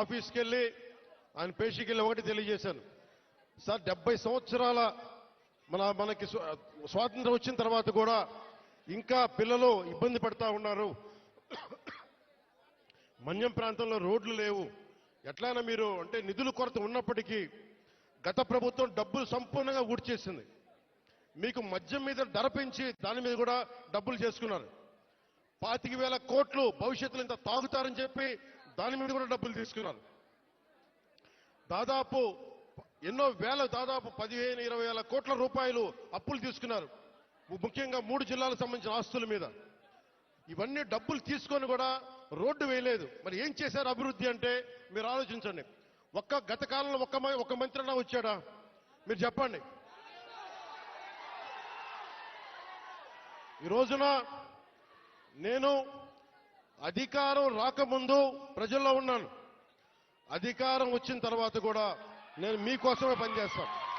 ఆఫీస్కి వెళ్ళి ఆయన పేషీకి వెళ్ళి ఒకటి తెలియజేశాను. సార్ డెబ్బై సంవత్సరాల మన మనకి స్వాతంత్రం వచ్చిన తర్వాత కూడా ఇంకా పిల్లలు ఇబ్బంది పడతా ఉన్నారు. మన్యం ప్రాంతంలో రోడ్లు లేవు. ఎట్లయినా మీరు అంటే నిధుల కొరత ఉన్నప్పటికీ గత ప్రభుత్వం డబ్బులు సంపూర్ణంగా ఊడ్చేసింది మీకు మద్యం మీద ధర పెంచి దాని మీద కూడా డబ్బులు చేసుకున్నారు. పాతిక వేల కోట్లు భవిష్యత్తులో ఇంత తాగుతారని చెప్పి దాని మీద కూడా డబ్బులు తీసుకున్నారు. దాదాపు ఎన్నో వేల దాదాపు పదిహేను ఇరవై వేల కోట్ల రూపాయలు అప్పులు తీసుకున్నారు. ముఖ్యంగా మూడు జిల్లాలకు సంబంధించిన ఆస్తుల మీద. ఇవన్నీ డబ్బులు తీసుకొని కూడా రోడ్డు వేయలేదు. మరి ఏం చేశారు అభివృద్ధి అంటే మీరు ఆలోచించండి. ఒక్క గత కాలంలో ఒక్క ఒక మంత్రి అన్నా వచ్చాడా? మీరు చెప్పండి. ఈ రోజున నేను అధికారం రాకముందు ప్రజల్లో ఉన్నాను. అధికారం వచ్చిన తర్వాత కూడా నేను మీకోసమే పనిచేస్తాను.